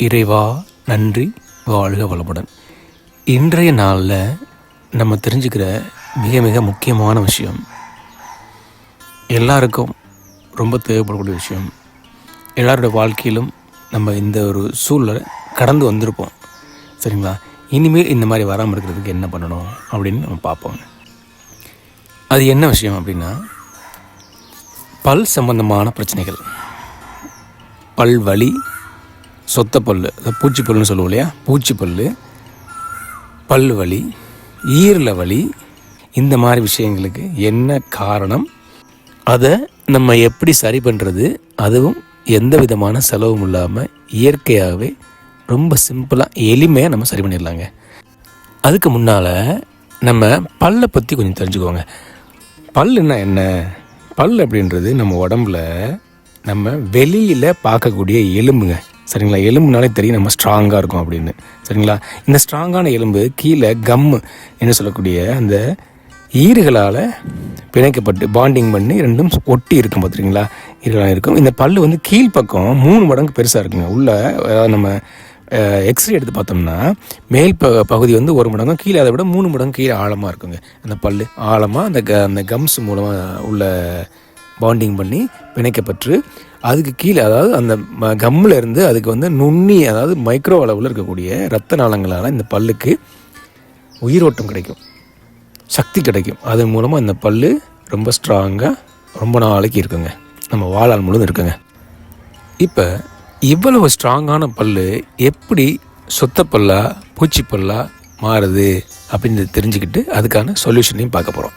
இறைவா நன்றி வாழ்க வளமுடன். இன்றைய நாளில் நம்ம தெரிஞ்சுக்கிற மிக மிக முக்கியமான விஷயம் எல்லாருக்கும் ரொம்ப தேவைப்படக்கூடிய விஷயம் எல்லாருடைய வாழ்க்கையிலும் நம்ம இந்த ஒரு சூழலை கடந்து வந்திருப்போம். சரிங்களா? இனிமேல் இந்த மாதிரி வராமல் இருக்கிறதுக்கு என்ன பண்ணணும் அப்படின்னு நம்ம பார்ப்போம். அது என்ன விஷயம் அப்படின்னா பல் சம்பந்தமான பிரச்சனைகள். பல் வலி சொத்த பல் பூச்சி பல்லுன்னு சொல்லுவோம் இல்லையா? பூச்சி பல் பல் வலி ஈரல வலி இந்த மாதிரி விஷயங்களுக்கு என்ன காரணம்? அதை நம்ம எப்படி சரி பண்ணுறது அதுவும் எந்த விதமான செலவும் இல்லாமல் இயற்கையாகவே ரொம்ப சிம்பிளாக எளிமையாக நம்ம சரி பண்ணிடலாங்க. அதுக்கு முன்னால் நம்ம பல்லை பற்றி கொஞ்சம் தெரிஞ்சுக்கோங்க. பல்லுன்னா என்ன? பல் அப்படின்றது நம்ம உடம்புல நம்ம வெளியில் பார்க்கக்கூடிய எலும்புங்க. சரிங்களா? எலும்புனாலே தெரியும் நம்ம ஸ்ட்ராங்காக இருக்கும் அப்படின்னு. சரிங்களா? இந்த ஸ்ட்ராங்கான எலும்பு கீழே கம்மு என்ன சொல்லக்கூடிய அந்த ஈறுகளால் பிணைக்கப்பட்டு பாண்டிங் பண்ணி ரெண்டும் ஒட்டி இருக்கும் பார்த்துருங்களா ஈறுகளாக இருக்கும். இந்த பல் வந்து கீழ்ப்பக்கம் மூணு மடங்கு பெருசாக இருக்குங்க. உள்ள அதாவது நம்ம எக்ஸ்ரே எடுத்து பார்த்தோம்னா மேல் ப பகுதி வந்து ஒரு மடங்கும் கீழே அதை விட மூணு மடங்கு கீழே ஆழமாக இருக்குங்க. அந்த பல் ஆழமாக அந்த க அந்த கம்ஸ் மூலமாக உள்ள பாண்டிங் பண்ணி பிணைக்கப்பட்டு அதுக்கு கீழே அதாவது அந்த ம- இருந்து அதுக்கு வந்து நுண்ணி அதாவது மைக்ரோ அளவில் இருக்கக்கூடிய ரத்த நாளங்களால் இந்த பல்லுக்கு உயிரோட்டம் கிடைக்கும். சக்தி கிடைக்கும். அதன் மூலமாக இந்த பல் ரொம்ப ஸ்ட்ராங்காக ரொம்ப நாளைக்கு இருக்குங்க. நம்ம வாழால் முழுதும் இருக்குங்க. இப்போ இவ்வளவு ஸ்ட்ராங்கான பல் எப்படி சொத்த பல்லா பூச்சி பல்லா மாறுது அப்படின்னு தெரிஞ்சுக்கிட்டு அதுக்கான சொல்யூஷனையும் பார்க்க போகிறோம்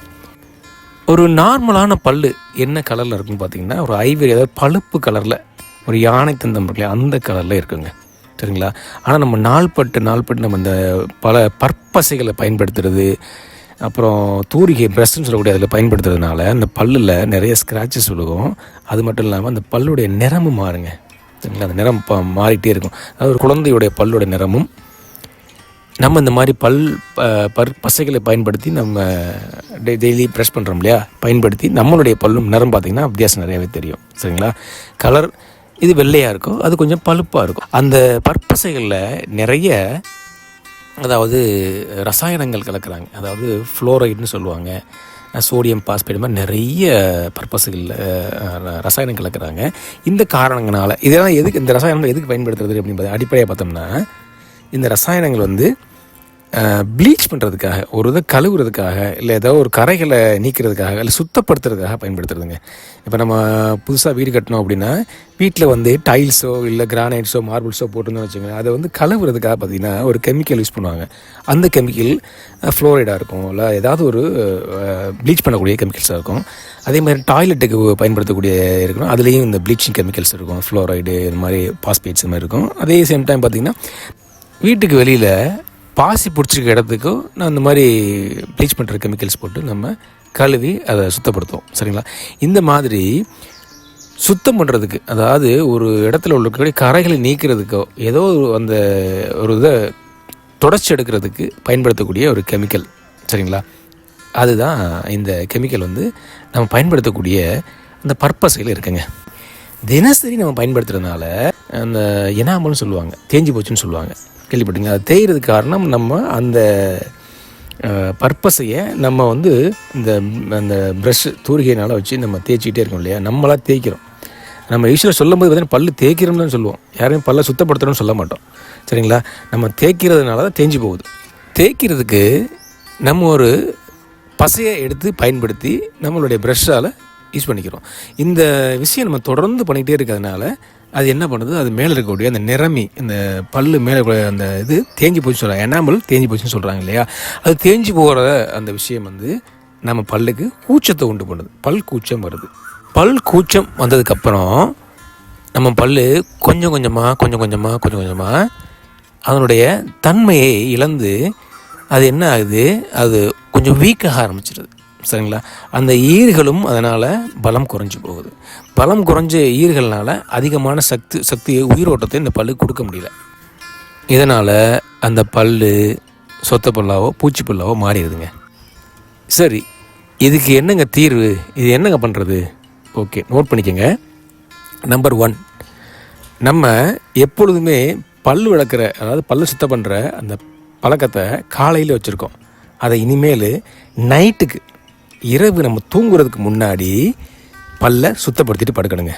ஒரு நார்மலான பல்லு என்ன கலரில் இருக்குன்னு பார்த்தீங்கன்னா ஒரு ஐவரி அதாவது பழுப்பு கலரில் ஒரு யானை தந்தம் இருக்குல்ல அந்த கலரில் இருக்குங்க. சரிங்களா? ஆனால் நம்ம நாள்பட்டு நாள்பட்டு நம்ம இந்த பல பற்பசைகளை பயன்படுத்துறது அப்புறம் தூரிகை பிரஷ்னு சொல்லக்கூடிய அதில் பயன்படுத்துறதுனால அந்த பல்லில் நிறைய ஸ்க்ராச்சஸ் விழுகும். அது மட்டும் இல்லாமல் அந்த பல்லுடைய நிறமும் மாறுங்க. சரிங்களா? அந்த நிறம் மாறிட்டே இருக்கும். அதாவது ஒரு குழந்தையுடைய பல்லுடைய நிறமும் நம்ம இந்த மாதிரி பல் ப- பற் பசைகளை பயன்படுத்தி நம்ம டெய் டெய்லி ப்ரெஷ் பண்ணுறோம் இல்லையா? பயன்படுத்தி நம்மளுடைய பல்லும் நிறம் பார்த்திங்கன்னா வித்தியாசம் நிறையாவே தெரியும். சரிங்களா? கலர் இது வெள்ளையாக இருக்கும் அது கொஞ்சம் பழுப்பாக இருக்கும். அந்த பற்பசைகளில் நிறைய அதாவது ரசாயனங்கள் கலக்கிறாங்க. அதாவது ஃப்ளோரைடுன்னு சொல்லுவாங்க சோடியம் பாஸ்பேட் மாதிரி நிறைய பர்பஸுகளில் ரசாயனம் கலக்கிறாங்க. இந்த காரணங்களால் இதெல்லாம் எதுக்கு இந்த ரசாயனம் எதுக்கு பயன்படுத்துறது அப்படின்னு அடிப்படையாக பார்த்தோம்னா இந்த ரசாயனங்கள் வந்து ப்ளீச் பண்ணுறதுக்காக ஒரு இதை கழுவுறதுக்காக இல்லை ஏதோ ஒரு கரைகளை நீக்கிறதுக்காக இல்லை சுத்தப்படுத்துறதுக்காக பயன்படுத்துறதுங்க. இப்போ நம்ம புதுசாக வீடு கட்டினோம் அப்படின்னா வீட்டில் வந்து டைல்ஸோ இல்லை கிரானைட்ஸோ மார்பிள்ஸோ போட்டுருந்தோம்னு வச்சுக்கோங்களேன் அதை வந்து கழுவுறதுக்காக பார்த்தீங்கன்னா ஒரு கெமிக்கல் யூஸ் பண்ணுவாங்க. அந்த கெமிக்கல் ஃப்ளோரைடாக இருக்கும் இல்லை ஏதாவது ஒரு ப்ளீச் பண்ணக்கூடிய கெமிக்கல்ஸாக இருக்கும். அதே மாதிரி டாய்லெட்டுக்கு பயன்படுத்தக்கூடிய இருக்கணும் அதுலேயும் இந்த ப்ளீச்சிங் கெமிக்கல்ஸ் இருக்கும் ஃப்ளோரைடு இந்த மாதிரி பாஸ்பேட்ஸ் மாதிரி இருக்கும். அதே சேம் டைம் பார்த்திங்கன்னா வீட்டுக்கு வெளியில் பாசி பிடிச்சிருக்க இடத்துக்கும் நான் இந்த மாதிரி ப்ளீச் பண்ணுற கெமிக்கல்ஸ் போட்டு நம்ம கழுவி அதை சுத்தப்படுத்துவோம். சரிங்களா? இந்த மாதிரி சுத்தம் பண்ணுறதுக்கு அதாவது ஒரு இடத்துல உள்ள கரைகளை நீக்கிறதுக்கோ ஏதோ ஒரு அந்த ஒரு இதை தொடச்சி எடுக்கிறதுக்கு பயன்படுத்தக்கூடிய ஒரு கெமிக்கல். சரிங்களா? அதுதான் இந்த கெமிக்கல் வந்து நம்ம பயன்படுத்தக்கூடிய அந்த பர்பஸில் இருக்குங்க. தினசரி நம்ம பயன்படுத்துறதுனால அந்த எனாமல்னு சொல்லுவாங்க தேஞ்சு போச்சுன்னு சொல்லுவாங்க. கேள்விப்பட்டீங்க அது தேய்கிறதுக்கு காரணம் நம்ம அந்த பர்பஸையை நம்ம வந்து இந்த அந்த ப்ரஷ் தூரிகையினால் வச்சு நம்ம தேய்ச்சிக்கிட்டே இருக்கோம் இல்லையா? நம்மளாக தேய்க்கிறோம். நம்ம ஈஸ்வரர் சொல்லும் போது பார்த்தீங்கன்னா பல்லு தேய்க்கிறோம்னு தான் சொல்லுவோம். யாரையும் பல்ல சுத்தப்படுத்தணும்னு சொல்ல மாட்டோம். சரிங்களா? நம்ம தேய்க்கிறதுனால தான் தேஞ்சு போகுது. தேய்க்கிறதுக்கு நம்ம ஒரு பசையை எடுத்து பயன்படுத்தி நம்மளுடைய ப்ரஷ்ஷால் யூஸ் பண்ணிக்கிறோம். இந்த விஷயம் நம்ம தொடர்ந்து பண்ணிக்கிட்டே இருக்கிறதுனால அது என்ன பண்ணுது? அது மேலே இருக்கக்கூடிய அந்த நிறமி இந்த பல்லு மேலே இருக்கக்கூடிய அந்த இது தேஞ்சி போச்சு சொல்கிறாங்க எனாமல் தேஞ்சி போச்சுன்னு சொல்கிறாங்க இல்லையா? அது தேஞ்சு போகிற அந்த விஷயம் வந்து நம்ம பல்லுக்கு கூச்சத்தை உண்டு பண்ணுது. பல் கூச்சம் வருது. பல் கூச்சம் வந்ததுக்கப்புறம் நம்ம பல்லு கொஞ்சம் கொஞ்சமாக கொஞ்சம் கொஞ்சமாக கொஞ்சம் கொஞ்சமாக அதனுடைய தன்மையை இழந்து அது என்ன ஆகுது? அது கொஞ்சம் வீக்காக ஆரம்பிச்சிடுது சரிங்களா? அந்த ஈறுகளும் அதனால் பலம் குறைஞ்சி போகுது. பலம் குறைஞ்ச ஈர்கள்னால் அதிகமான சக்தி சக்தியை உயிரோட்டத்தை இந்த பல்லு கொடுக்க முடியல. இதனால் அந்த பல்லு சொத்த பல்லாவோ பூச்சி பல்லாவோ மாறிடுதுங்க. சரி இதுக்கு என்னங்க தீர்வு? இது என்னங்க பண்ணுறது ஓகே நோட் பண்ணிக்கோங்க. நம்பர் ஒன் நம்ம எப்பொழுதுமே பல் விளக்குற அதாவது பல்லு சுத்தம் பண்ணுற அந்த பழக்கத்தை காலையில் வச்சுருக்கோம். அதை இனிமேல் நைட்டுக்கு இரவு நம்ம தூங்குறதுக்கு முன்னாடி பல்லை சுத்தப்படுத்திட்டு படுக்கணுங்க.